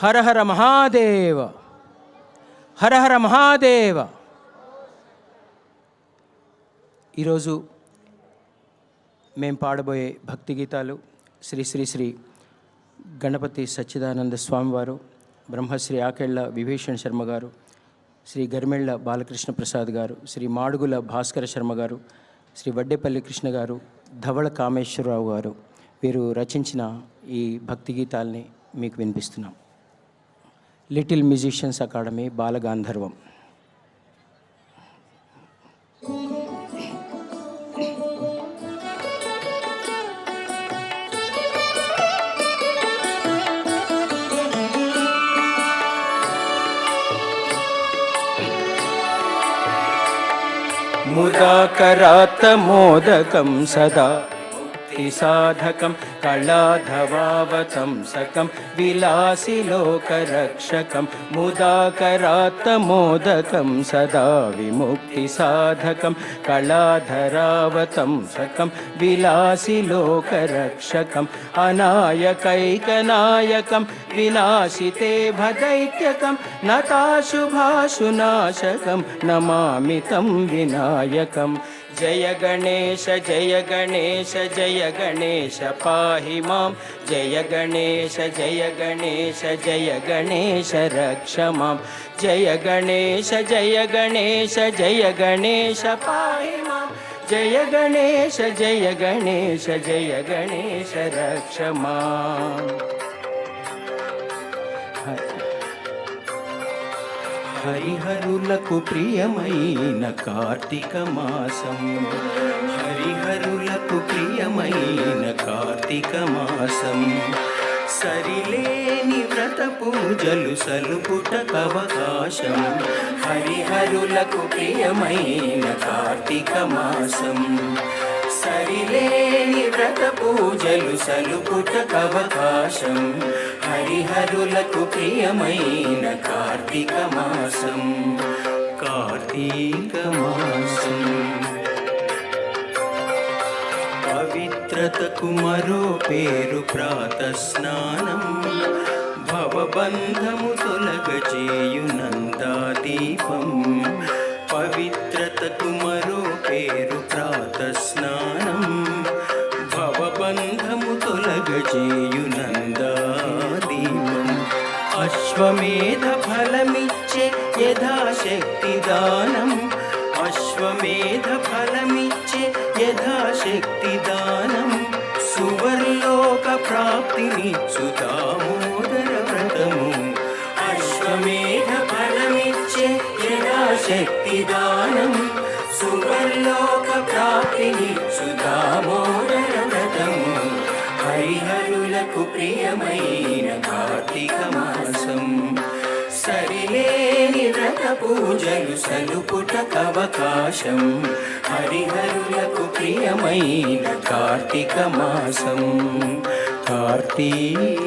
హర హర మహాదేవ హర హర మహాదేవ. ఈరోజు మేము పాడబోయే భక్తి గీతాలు శ్రీ శ్రీ శ్రీ గణపతి సచ్చిదానంద స్వామివారు బ్రహ్మశ్రీ ఆకెళ్ళ విభీషణ్ శర్మ గారు శ్రీ గరిమెళ్ళ బాలకృష్ణ ప్రసాద్ గారు శ్రీ మాడుగుల భాస్కర శర్మ గారు శ్రీ వడ్డేపల్లి కృష్ణ గారు ధవళ కామేశ్వరరావు గారు వీరు రచించిన ఈ భక్తి గీతాల్ని మీకు వినిపిస్తున్నాం. లిటిల్ మ్యూజిషియన్స్ అకాడమీ బాలగాంధర్వం ముదాకరాత మోదకం సదా సాధకం కళాధవావతంసకం విలాసిలోకరక్షకం ముదాకరాత్తమోదకం సదా విముక్తి సాధకం కళాధరావతంసకం విలాసిలోకరక్షకం అనాయకైకనాయకం వినాశితే భదైత్యకం నతాశుభాశునాశకం నమామి తం जय गणेश जय गणेश जय गणेश पाहि माम जय गणेश जय गणेश जय गणेश रक्ष माम जय गणेश जय गणेश जय गणेश पाहि माम जय गणेश जय गणेश जय गणेश रक्ष माम హరిహరులకు ప్రియమైన కార్తీక మాసం. హరిహరులకు ప్రియమైన కార్తీక మాసం. సరిలేని వ్రత పూజలు సలుపుటకవకాశం హరిహరులకు ప్రియమైన కార్తీక మాసం. సరిలేని వ్రత పూజలు సలుపుటకవకాశం హరిహరులకు ప్రియమైన కార్తీక మాసం. కార్తీక మాసం. పవిత్రతకు మరో పేరు ప్రాత స్నానం. భవబంధము తొలగచేయు నందాదీపం ప్రాప్తిని సుదామోదర వ్రతము. అశ్వమేధ ఫలమిచ్చే యథాశక్తి దానం సువర్లోక ప్రాప్తిని సుదామోదర వ్రతము. హరిహరులకు ప్రియమైన కార్తీక మాసం. సరిలేని వ్రత పూజలు సలుపుటకవకాశం హరిహరులకు ప్రియమైన కార్తీక మాసం. కార్తీకమాసం.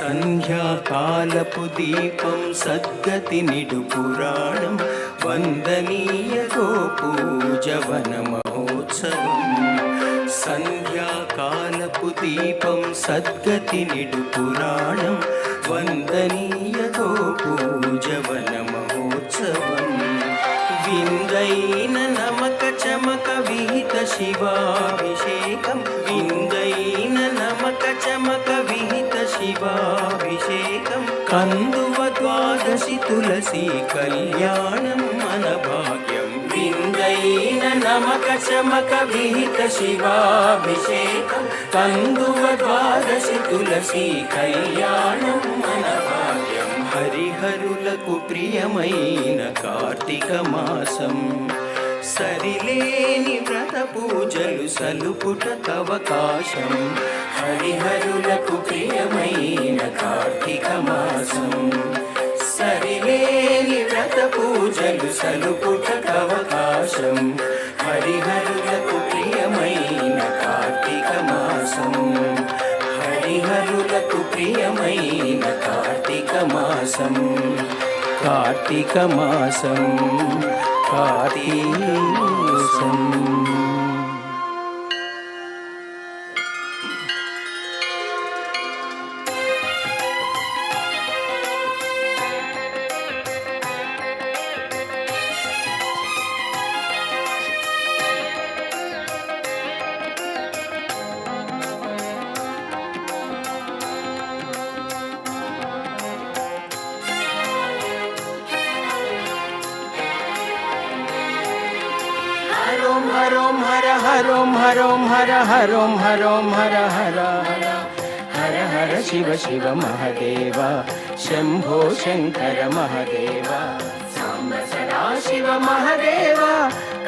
సంధ్యాకాలపు దీపం సద్గతి నిడు పురాణం వందనీయ గోపూజవన మహోత్సవం. సంధ్యాకాలపు దీపం సద్గతి నిడు పురాణం వందనీయ గోపూజవన మహోత్సవం. విందైన నమక విహిత శివాభిషేకం విందైన నమక చమక విహిత శివాభిషేకం కందువ ద్వాదశి తులసి కళ్యాణం మన భాగ్యం విందైన నమక చమక విహిత శివాభిషేకం కందువ ద్వాదశి తులసి కళ్యాణం మన భాగ్యం సరిలేని వ్రత పూజలు సలుపుట తవకాశం హరిహరులకు ప్రియమైన కార్తీక మాసం. సరిలేని వ్రత పూజలు సలుపుట తవకాశం హరిహరులకు ప్రియమైన కార్తీక మాసం. హరిహరులకు ప్రియమైన కార్తీక మాసం. కార్తీక మాసం. కార్తీక హరోం హరోం హర హరోం హరోం హర హర హర హర హర శివ శివ మహదేవ శంభో శంకర మహదేవ సాంబ సదా శివ మహదేవ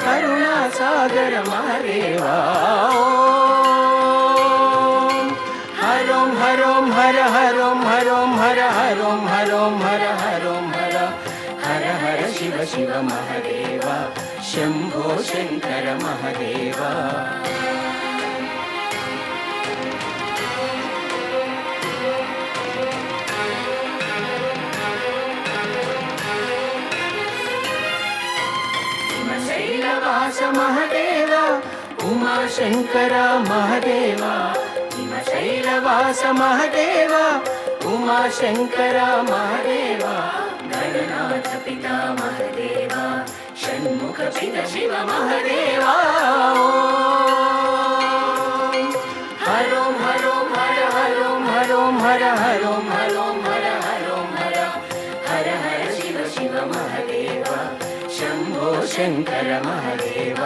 కరుణా సాగర మహదేవ ఓం. హరోం హరోం హర హరోం హరోం హర హరోం హరోం హర హరోం హర హర హర శివ శివ మహదేవ శంభో శంకర మహదేవ. శైలవాస మహదేవ ఉమాశంకర మహదేవ. శైలవాస మహదేవ ఉమాశంకర మహదేవ. గణనాథ పితా మహదేవ షణ్ముఖ పిత శివ మహదేవ హరోం హరోం హర హరోం హరోం హర హరోం హరోం హర హరోం హర హర హర శివ శివ మహదేవ శంభో శంకర మహదేవ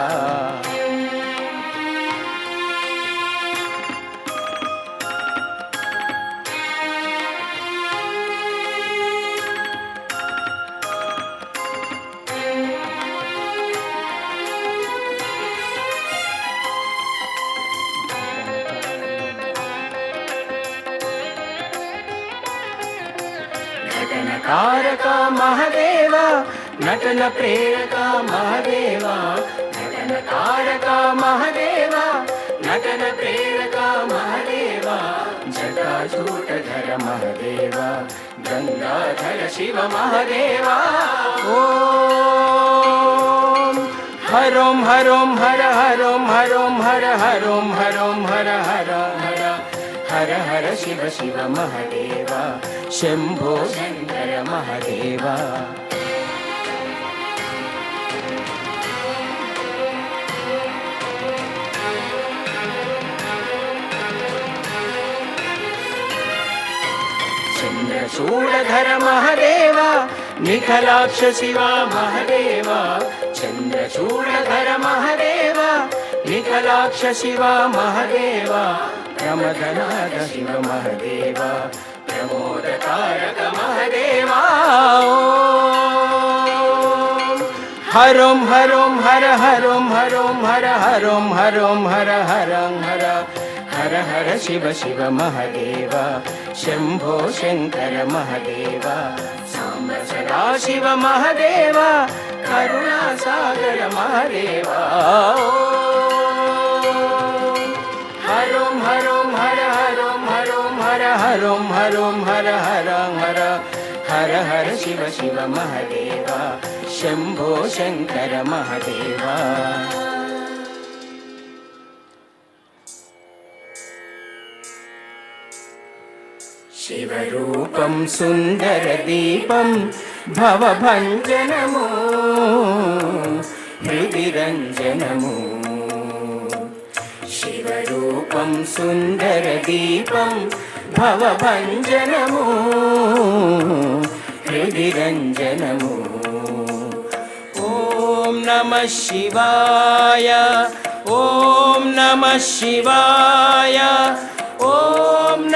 నటన ప్రేరక మహదేవ నటన కారక మహదేవ నటన ప్రేరక మహదేవ జటాజూటధర మహదేవ గంగాధర శివ మహదేవ ఓం హరోం హరోం హర హరోం హరోం హర హరోం హరోం హర హర హర హర హర శివ శివ మహదేవ शूलधर महदेव निखलाक्ष शिवा महदेव चन्द्रूलधर महदेव निखलाक्ष शिवा महदेव महदेवामधनाद शिव महदेव प्रमोदकारक महदेवा हरों हरों हर हरों हरों हर हरों हरों हर हर हर। హరోం హర హరం హర హర హర శివ శివ మహదేవ శంభో శంకర మహదేవ సాంబ సదా శివ మహదేవ కరుణా సాగర మహదేవ ఓం. హరోం హరోం హర హరోం హరోం హర హరోం హరోం హర హరం హర హర హర శివ శివ మహదేవ శంభో శంకర మహదేవ రూపం సుందర దీపం భవభంజనము హృదిరంజనము శివరూపం సుందర దీపం భవభంజనము హృదిరంజనము ఓం నమ శివాయ ఓం నమ శివాయ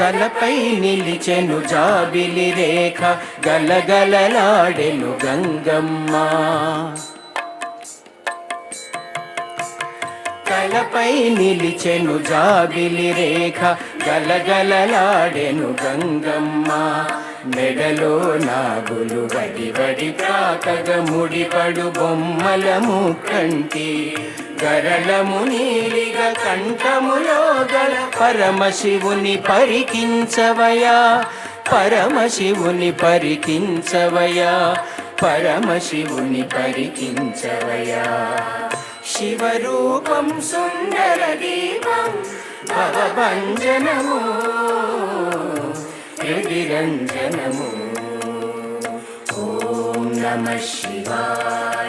తలపై నిలిచెను జాబిలి రేఖ గలగలలాడెను గంగమ్మ. తలపై నిలిచెను జాబిలి రేఖ గలగలలాడెను గంగమ్మ. మెడలో నాగులు వడి వడి ప్రాకగ ముడిపడు బొమ్మలము కంటి గరళము నీలిగ కంఠములో గల పరమశివుని పరికించవయా పరమశివుని పరికించవయా పరమశివుని పరికించవయా. శివరూపం సుందర దీపం భవభంజనము హృదిరంజనము. ఓం నమ శివాయ.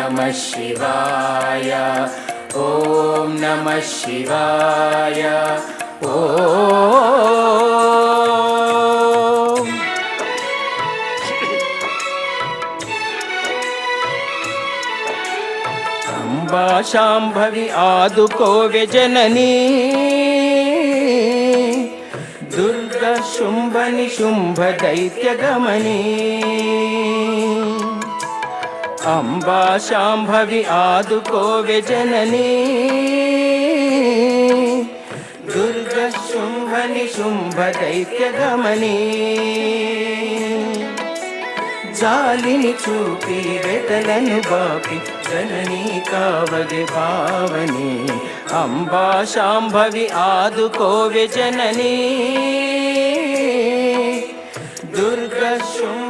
ఓం నమ శివాయ ఓం నమ శివాయ ఓం అంబా శాంభవి ఆదుకోవె జననీ అంబా శాంభవి ఆదుకోవె జననీ. దుర్గ శుంభని శుంభ దైత్య గమని. జాలిని చూపి వెతలను బాపి జననీ కావగే భావని. అంబా శాంభవి ఆదుకోవె జననీ. దుర్గ శుంభ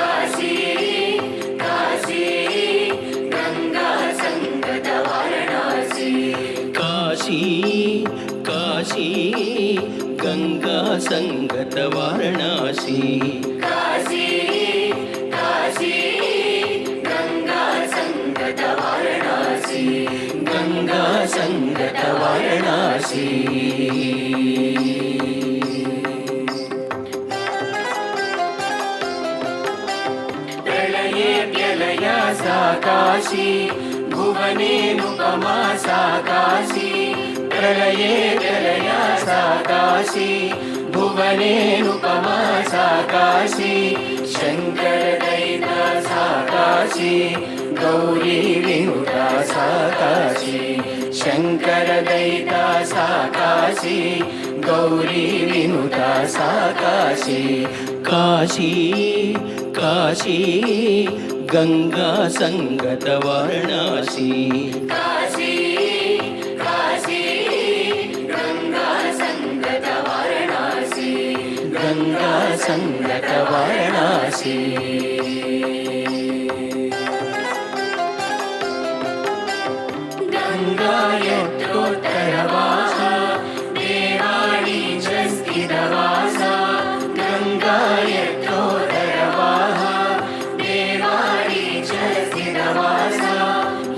गत वाराणसी काशी काशी गंगा संगत वाराणसी गंगा संगत वाराणसी काशी भुवनेनुपमा सा काशी प्रलये प्रलया सा काशी వ్యలయా సా కాశీ భువనేనుపమా సా కాశీ శంకర దైత సా కాశీ గౌరీ వినుత సా కాశీ శంకర దైత సా కాశీ గౌరీ వినుత సా संतवाणासि गङ्गाय क्रोत्तरवास देवायीजस्थिरवास गङ्गाय क्रोतरवास देवायीजस्थिरवासा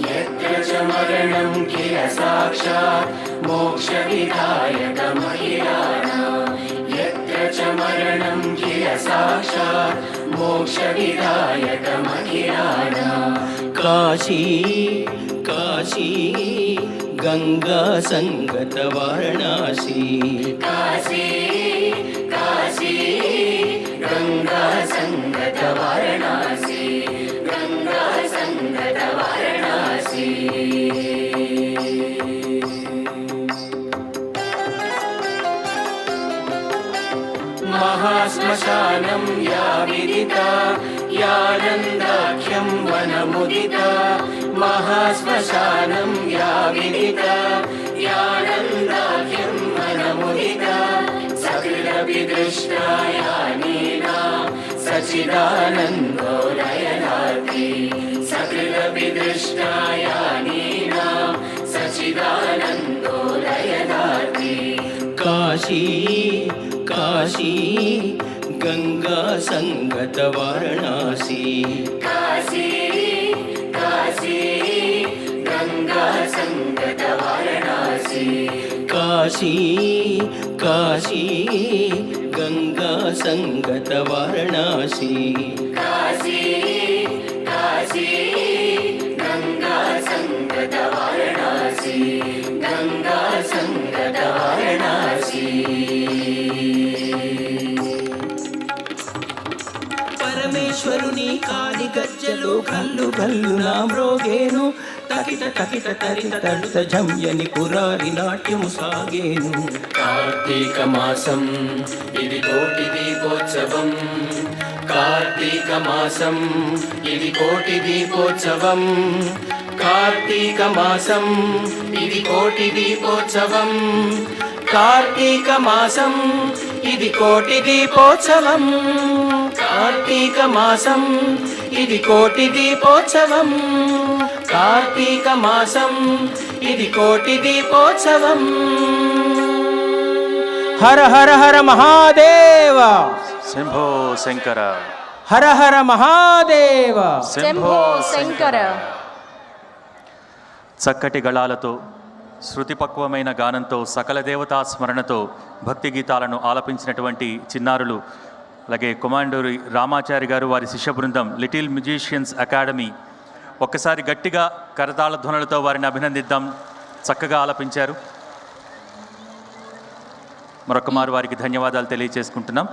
यत्र समरणं किय साक्षात् मोक्षविधाय साक्षात् मोक्षविधायकमखिलाना काशी काशी गङ्गा सङ्गत महाश्मशानं या विदिता यानन्दाख्यं वनमुदिता। महाश्मशानं या विदिता यानन्दाख्यं वनमुदिता। सकृदपि दृष्टा यानेना सचिदानन्दो नयनाति दृष्टा यानेना सचिदानन्दो नयनाति काशी काशी गङ्गा सङ्गत वाराणसी काशी काशी गङ्गा सङ्गत वाराणसी काशी काशी गङ्गा सङ्गत वाराणसी काशी काशी गङ्गा सङ्गत वाराणसी కల్లు కల్లు నా మ్రోగేను. తకిత తకిత తరిత తడుత జంయని పురారి నాట్యము సాగేను. కార్తీక మాసం ఇది కోటి దీపోత్సవం. కార్తీక మాసం ఇది కోటి దీపోత్సవం. కార్తీక మాసం ఇది కోటి దీపోత్సవం. కార్తీక మాసం ఇది కోటి దీపోత్సవం. కార్తీక మాసం ఇది కోటి దీపోత్సవం. కార్తీక మాసం ఇది కోటి దీపోత్సవం. హర హర హర మహాదేవ. శంభో శంకర. హర హర మహాదేవ. శంభో శంకర. చక్కటి గళాలతో శృతిపక్వమైన గానంతో సకల దేవతా స్మరణతో భక్తి గీతాలను ఆలపించినటువంటి చిన్నారులు అలాగే కుమాండూరి రామాచారి గారు వారి శిష్య బృందం లిటిల్ మ్యూజిషియన్స్ అకాడమీ ఒక్కసారి గట్టిగా కరతాళ ధ్వనులతో వారిని అభినందిద్దాం. చక్కగా ఆలపించారు. మరొకమారు వారికి ధన్యవాదాలు తెలియజేసుకుంటున్నాం.